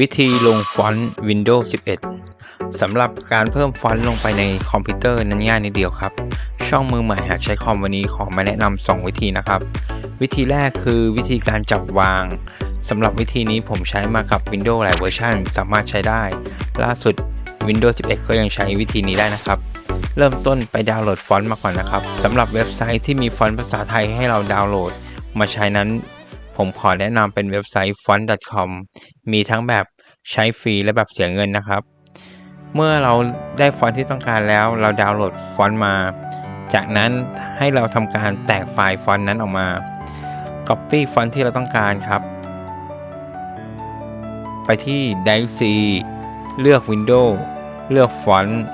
วิธีลงฟอนต์ Windows 11 สำหรับการเพิ่มฟอนต์ลงไปในคอมพิวเตอร์นั้นง่ายนิดเดียวครับ ช่องมือใหม่หากใช้คอมวันนี้ขอมาแนะนำ2วิธีนะครับ วิธีแรกคือวิธีการจับวางสำหรับวิธีนี้ผมใช้มากับ Windows หลายเวอร์ชันสามารถใช้ได้ ล่าสุด Windows 11 ก็ยังใช้วิธีนี้ได้นะครับ เริ่มต้นไปดาวน์โหลดฟอนต์มาก่อนนะครับสำหรับเว็บไซต์ที่มีฟอนต์ภาษาไทยให้เราดาวน์โหลด มาใช้นั้น ผมขอแนะนำเป็นเว็บไซต์ font.com มีทั้งแบบใช้ฟรีและแบบเสียเงินนะครับ เมื่อเราได้ฟอนต์ที่ต้องการแล้ว เราดาวน์โหลดฟอนต์มา จากนั้นให้เราทำการแตกไฟล์ฟอนต์นั้นออกมา Copy ฟอนต์ที่เราต้องการครับ ไปที่ d i C เลือก Windows เลือกฟอนต์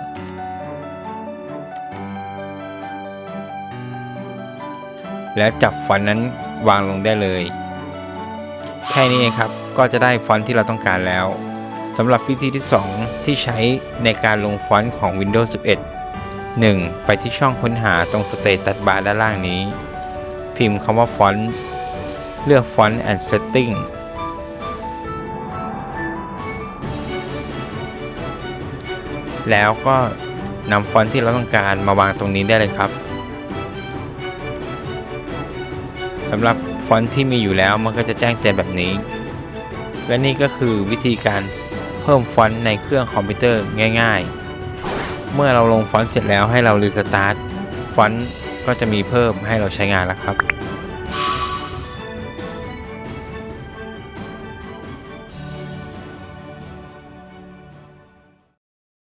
แล้วจับฟอนต์นั้นวางลงได้เลย แค่นี้เองครับ ก็จะได้ฟอนต์ที่เราต้องการแล้วสำหรับวิธีที่ 2 ที่ใช้ในการลงฟอนต์ของ Windows 11 1. ไปที่ช่องค้นหาตรงสเตตัสบาร์ด้านล่างนี้ พิมพ์คำว่าฟอนต์เลือก Font and Setting แล้วก็นำฟอนต์ที่เราต้องการมาวางตรงนี้ได้เลยครับสำหรับ อนต์ที่มีอยู่แล้วมันก็จะแจ้งเตือนแบบนี้ และนี่ก็คือวิธีการเพิ่มฟอนต์ในเครื่องคอมพิวเตอร์ง่าย ๆ เมื่อเราลงฟอนต์เสร็จแล้วให้เรารีสตาร์ทฟอนต์ก็จะมีเพิ่มให้เราใช้งานแล้วครับ